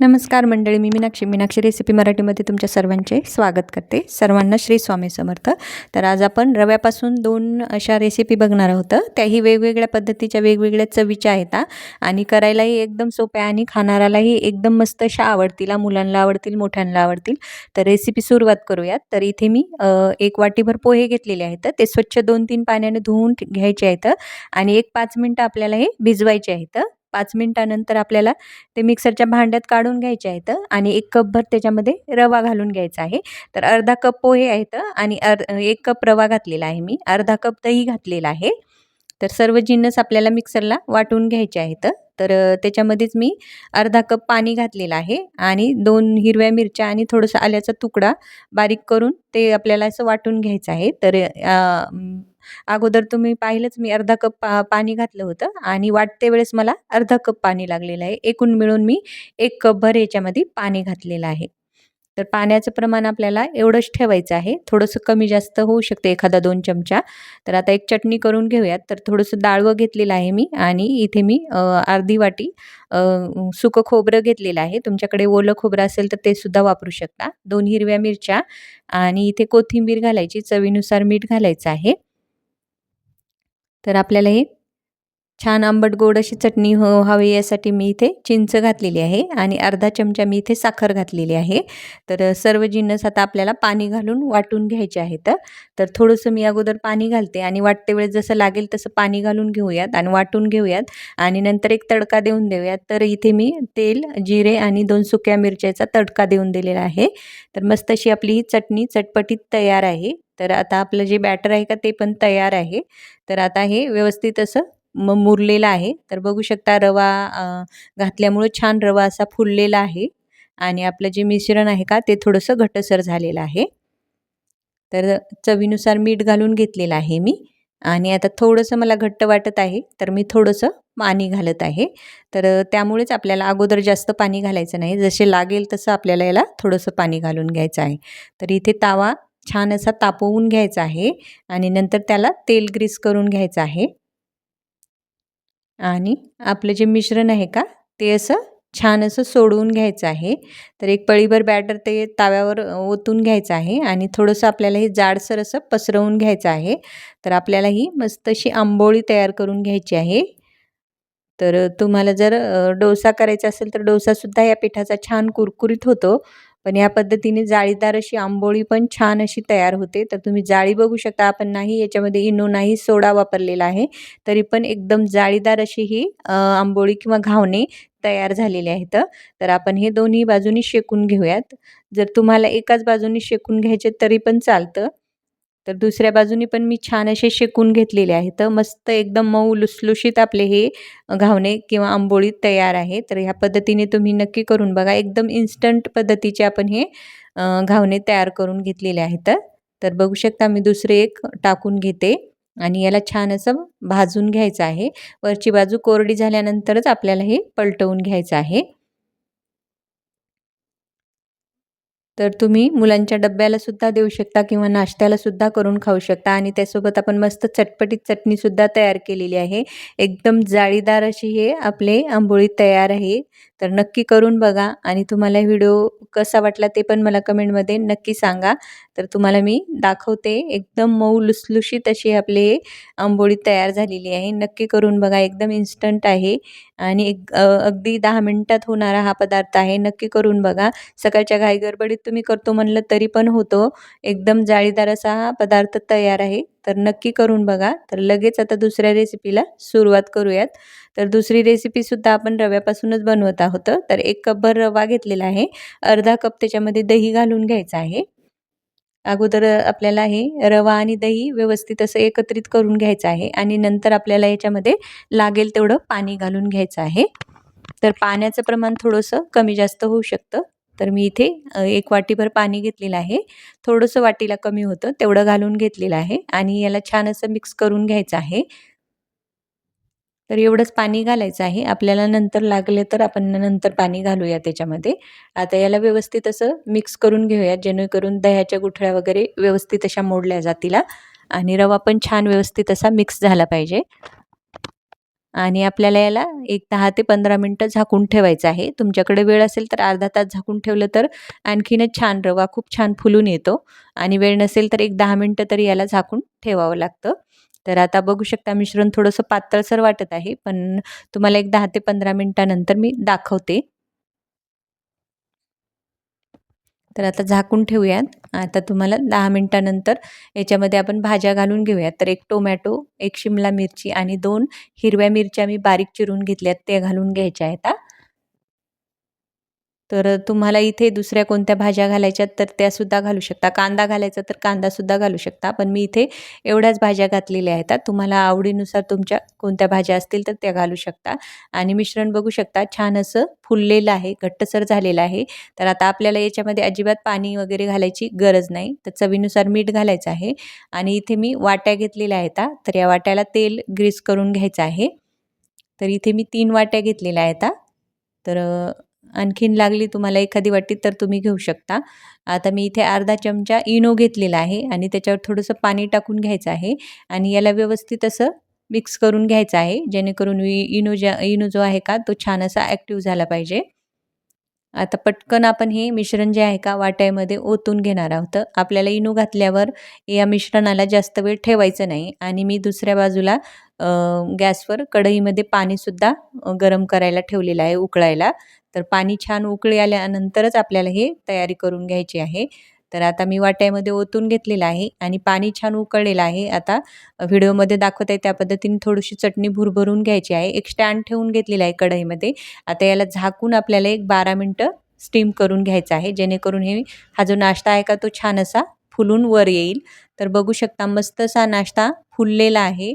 नमस्कार मंडळी मी मीनाक्षी. मीनाक्षी रेसिपी मराठीमध्ये तुमच्या सर्वांचे स्वागत करते. सर्वांना श्री स्वामी समर्थ. तर आज आपण रव्यापासून दोन अशा रेसिपी बघणार आहोत. त्याही वेगवेगळ्या पद्धतीच्या वेगवेगळ्या चवीच्या आहेत आणि करायलाही एकदम सोप्या आणि खाणाऱ्यालाही एकदम मस्त अशा आवडतील मुलांना आवडतील मोठ्यांना आवडतील. तर रेसिपी सुरुवात करूयात. तर इथे मी एक वाटीभर पोहे घेतलेले आहेत. ते स्वच्छ दोन तीन पाण्याने धुवून घ्यायचे आहेत. आणि एक पाच मिनटं आपल्याला हे भिजवायचे आहेत. पाच मिनटानंतर आपल्याला ते मिक्सरच्या भांड्यात काढून घ्यायचे आहेत आणि एक कपभर त्याच्यामध्ये रवा घालून घ्यायचा आहे. तर अर्धा कप पोहे आहेत आणि अर् एक कप रवा घातलेला आहे मी. अर्धा कप दही घातलेला आहे. तर सर्व जिन्नस आपल्याला मिक्सरला वाटून घ्यायचे आहेत. तर त्याच्यामध्येच मी अर्धा कप पाणी घातलेलं आहे आणि दोन हिरव्या मिरच्या आणि थोडंसं आल्याचा तुकडा बारीक करून ते आपल्याला असं वाटून घ्यायचं आहे. तर अगोदर तुम्ही पाहिलंच मी अर्धा कप पा पाणी घातलं होतं आणि वाटते वेळेस मला अर्धा कप पाणी लागलेलं आहे. एकूण मिळून मी एक कपभर याच्यामध्ये पाणी घातलेलं आहे. तर पाण्याचं प्रमाण आपल्याला एवढंच ठेवायचं आहे. थोडंसं कमी जास्त होऊ शकते एखादा दोन चमचा. तर आता एक चटणी करून घेऊयात. तर थोडंसं डाळवं घेतलेलं आहे मी आणि इथे मी अर्धी वाटी सुकं खोबरं घेतलेलं आहे. तुमच्याकडे ओलं खोबरं असेल तर ते सुद्धा वापरू शकता. दोन हिरव्या मिरच्या आणि इथे कोथिंबीर घालायची. चवीनुसार मीठ घालायचं आहे. तर आपल्याला हे छान आंबट गोड अशी चटणी हो हवी यासाठी मी इथे चिंच घातलेली आहे आणि अर्धा चमचा मी इथे साखर घातलेली आहे. तर सर्व जिन्नस आता आपल्याला पाणी घालून वाटून घ्यायचे आहेत. तर थोडंसं मी अगोदर पाणी घालते आणि वाटते वेळेस जसं लागेल तसं पाणी घालून घेऊयात आणि वाटून घेऊयात आणि नंतर एक तडका देऊन देऊयात. तर इथे मी तेल जिरे आणि दोन सुक्या मिरच्याचा तडका देऊन दिलेला आहे. तर मस्त अशी आपली ही चटणी चटपटीत तयार आहे. तर आता आपलं जे बॅटर आहे का ते पण तयार आहे. तर आता हे व्यवस्थित असं म मुरलेला आहे. तर बघू शकता रवा घातल्यामुळं छान रवा असा फुललेला आहे. आणि आपलं जे मिश्रण आहे का ते थोडंसं घटसर झालेलं आहे. तर चवीनुसार मीठ घालून घेतलेलं आहे मी. आणि आता थोडंसं मला घट्ट वाटत आहे तर मी थोडंसं पाणी घालत आहे. तर त्यामुळेच आपल्याला अगोदर जास्त पाणी घालायचं नाही. जसे लागेल तसं आपल्याला याला थोडंसं पाणी घालून घ्यायचं आहे. तर इथे तावा छान असा तापवून घ्यायचा आहे. आणि नंतर त्याला तेल ग्रीस करून घ्यायचं आहे. आणि आपलं जे मिश्रण आहे का ते असं छान असं सोडवून घ्यायचं आहे. तर एक पळीभर बॅटर ते ताव्यावर ओतून घ्यायचं आहे आणि थोडंसं आपल्याला हे जाडसर असं पसरवून घ्यायचं आहे. तर आपल्याला ही मस्त अशी आंबोळी तयार करून घ्यायची आहे. तर तुम्हाला जर डोसा करायचा असेल तर डोसासुद्धा या पिठाचा छान कुरकुरीत होतो. पण या पद्धतीने जाळीदार अशी आंबोळी पण छान अशी तयार होते. तर तुम्ही जाळी बघू शकता. आपण नाही याच्यामध्ये इनो नाही सोडा वापरलेला आहे. तरी पण एकदम जाळीदार अशी ही आंबोळी किंवा घावणे तयार झालेले आहेत. तर आपण हे दोन्ही बाजूनी शेकून घेऊयात. जर तुम्हाला एकाच बाजूनी शेकून घ्यायचे तरी पण चालतं. तर दुसऱ्या बाजूनी पण मी छान असे शेकून घेतलेले आहेत मस्त एकदम मऊ लुसलुशीत आपले हे घावणे किंवा आंबोळी तयार आहे. तर ह्या पद्धतीने तुम्ही नक्की करून बघा. एकदम इन्स्टंट पद्धतीचे आपण हे घावणे तयार करून घेतलेले आहेत. तर बघू शकता मी दुसरे एक टाकून घेते आणि याला छान असं भाजून घ्यायचं आहे. वरची बाजू कोरडी झाल्यानंतरच आपल्याला हे पलटवून घ्यायचं आहे. तर तुम्ही मुलांच्या डब्याला सुद्धा देऊ शकता किंवा नाश्त्याला सुद्धा करून खाऊ शकता. आणि त्यासोबत आपण मस्त चटपटीत चटणीसुद्धा तयार केलेली आहे. एकदम जाळीदार अशी हे आपले आंबोळी तयार आहे. तर नक्की करून बघा आणि तुम्हाला व्हिडिओ कसा वाटला ते पण मला कमेंटमध्ये नक्की सांगा. तर तुम्हाला मी दाखवते. एकदम मऊ लुसलुशीत अशी आपली आंबोळी तयार झालेली आहे. नक्की करून बघा. एकदम इन्स्टंट आहे. आणि एक अगदी दहा मिनटात होणारा हा पदार्थ आहे. नक्की करून बघा. सकाळच्या घाईगडबडीत तुम्ही करतो म्हणलं तरी पण होतो. एकदम जाळीदार असा हा पदार्थ तयार आहे. तर नक्की करून बघा. तर लगेच आता दुसऱ्या रेसिपीला सुरुवात करूयात. तर दुसरी रेसिपीसुद्धा आपण रव्यापासूनच बनवत आहोत. तर एक कपभर रवा घेतलेला आहे. अर्धा कप त्याच्यामध्ये दही घालून घ्यायचं आहे. अगोदर आपल्याला हे रवा आणि दही व्यवस्थित असं एकत्रित करून घ्यायचं आहे आणि नंतर आपल्याला याच्यामध्ये लागेल तेवढं पाणी घालून घ्यायचं आहे. तर पाण्याचं प्रमाण थोडंसं कमी जास्त होऊ शकतं. तर मी इथे एक वाटीभर पाणी घेतलेलं आहे. थोडंसं वाटीला कमी होतं तेवढं घालून घेतलेलं आहे आणि याला छान असं मिक्स करून घ्यायचं आहे. तर एवढंच पाणी घालायचं आहे. आपल्याला नंतर लागले तर आपण नंतर पाणी घालूया त्याच्यामध्ये. आता याला व्यवस्थित असं मिक्स करून घेऊया जेणेकरून दह्याच्या गुठळ्या वगैरे व्यवस्थित अशा मोडल्या जातील आणि रवा पण छान व्यवस्थित असा मिक्स झाला पाहिजे. आणि आपल्याला याला एक दहा ते पंधरा मिनटं झाकून ठेवायचं आहे. तुमच्याकडे वेळ असेल तर अर्धा तास झाकून ठेवलं तर आणखीनच छान रवा खूप छान फुलून येतो. आणि वेळ नसेल तर एक दहा मिनटं तरी याला झाकून ठेवावं लागतं. तर आता बघू शकता मिश्रण थोडंसं पातळसर वाटत आहे पण तुम्हाला एक दहा ते पंधरा मिनटानंतर मी दाखवते. तर आता झाकून ठेवूयात. आता तुम्हाला दहा मिनटानंतर याच्यामध्ये आपण भाज्या घालून घेऊयात. तर एक टोमॅटो एक शिमला मिरची आणि दोन हिरव्या मिरच्या मी बारीक चिरून घेतल्यात. त्या घालून घ्यायच्या आहेत तर तुम्हाला इथे दुसऱ्या कोणत्या भाज्या घालायच्यात तर त्यासुद्धा घालू शकता. कांदा घालायचा तर कांदासुद्धा घालू शकता पण मी इथे एवढ्याच भाज्या घातलेल्या आहेत तुम्हाला आवडीनुसार तुमच्या कोणत्या भाज्या असतील तर त्या घालू शकता. आणि मिश्रण बघू शकता छान असं फुललेलं आहे घट्टसर झालेलं आहे. तर आता आपल्याला याच्यामध्ये अजिबात पाणी वगैरे घालायची गरज नाही. तर चवीनुसार मीठ घालायचं आहे. आणि इथे मी वाट्या घेतलेल्या आहेत तर या वाट्याला तेल ग्रीस करून घ्यायचं आहे. तर इथे मी तीन वाट्या घेतलेल्या आहेत तर आणखीन लागली तुम्हाला एखादी वाटी तर तुम्ही घेऊ शकता. आता मी इथे अर्धा चमचा इनो घेतलेला आहे आणि त्याच्यावर थोडंसं पाणी टाकून घ्यायचं आहे आणि याला व्यवस्थित असं मिक्स करून घ्यायचं आहे जेणेकरून इनो ज्या इनो जो आहे का तो छान असा ॲक्टिव्ह झाला पाहिजे. आता पटकन आपण हे मिश्रण जे आहे का वाट्यामध्ये ओतून घेणार आहोत. आपल्याला इनो घातल्यावर या मिश्रणाला जास्त वेळ ठेवायचं नाही आणि मी दुसऱ्या बाजूला गॅसवर कढईमध्ये पाणीसुद्धा गरम करायला ठेवलेलं आहे उकळायला. तर पाणी छान उकळी आल्यानंतरच आपल्याला हे तयारी करून घ्यायची आहे. तर आता मी वाट्यामध्ये ओतून घेतलेलं आहे आणि पाणी छान उकळलेलं आहे. आता व्हिडिओमध्ये दाखवत आहे त्या पद्धतीने थोडीशी चटणी भुरभरून घ्यायची आहे. एक स्टँड ठेवून घेतलेलं आहे कढईमध्ये. आता याला झाकून आपल्याला एक बारा मिनटं स्टीम करून घ्यायचं आहे. जेणेकरून हे हा जो नाश्ता आहे का तो छान असा फुलून वर येईल. तर बघू शकता मस्त असा नाश्ता फुललेला आहे.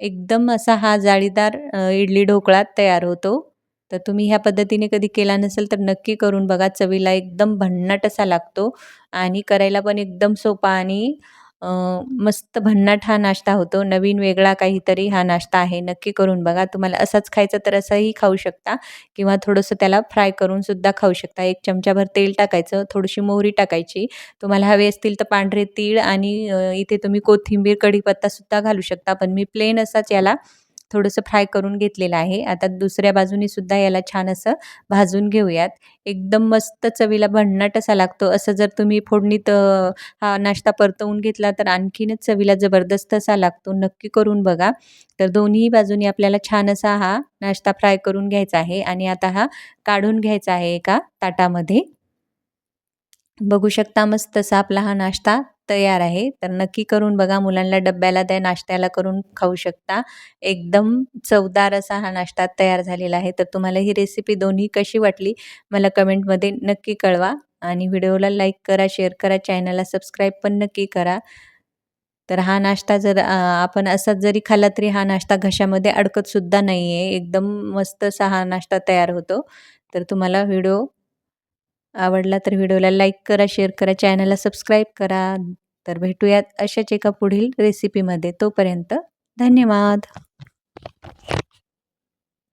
एकदम असा हा जाळीदार इडली ढोकळा तयार होतो. तर तुम्ही ह्या पद्धतीने कधी केला नसेल तर नक्की करून बघा. चवीला एकदम भन्नाट असा लागतो आणि करायला पण एकदम सोपा आणि मस्त भन्नाट हा नाश्ता होतो. नवीन वेगळा काहीतरी हा नाश्ता आहे. नक्की करून बघा. तुम्हाला असाच खायचं तर असंही खाऊ शकता किंवा थोडंसं त्याला फ्राय करून सुद्धा खाऊ शकता. एक चमचाभर तेल टाकायचं थोडीशी मोहरी टाकायची. तुम्हाला हवे असतील तर पांढरे तीळ आणि इथे तुम्ही कोथिंबीर कढीपत्तासुद्धा घालू शकता. पण मी प्लेन असाच याला थोडंसं फ्राय करून घेतलेलं आहे. आता दुसऱ्या बाजूने सुद्धा याला छान असं भाजून घेऊयात. एकदम मस्त चवीला भन्नाट असा लागतो. असं जर तुम्ही फोडणीत हा नाश्ता परतवून घेतला तर आणखीनच चवीला जबरदस्त असा लागतो. नक्की करून बघा. तर दोन्ही बाजूनी आपल्याला छान असा हा नाश्ता फ्राय करून घ्यायचा आहे आणि आता हा काढून घ्यायचा आहे एका ताटामध्ये. बघू शकता मस्त असा आपला हा नाश्ता तयार आहे. तर नक्की करून बघा मुलांना डब्याला त्या नाश्त्याला करून खाऊ शकता. एकदम चवदार असा हा नाश्ता तयार झालेला आहे. तर तुम्हाला ही रेसिपी दोन्ही कशी वाटली मला कमेंटमध्ये नक्की कळवा. आणि व्हिडिओला लाईक करा शेअर करा चॅनलला सबस्क्राईब पण नक्की करा. तर हा नाश्ता जर आपण असाच जरी खाल्ला तरी हा नाश्ता घशामध्ये अडकतसुद्धा नाही आहे एकदम मस्त असा हा नाश्ता तयार होतो. तर तुम्हाला व्हिडिओ आवडला तर व्हिडिओला लाईक करा शेअर करा चॅनलला सबस्क्राईब करा. तर भेटूयात अशाच एका पुढील रेसिपीमध्ये. तोपर्यंत धन्यवाद.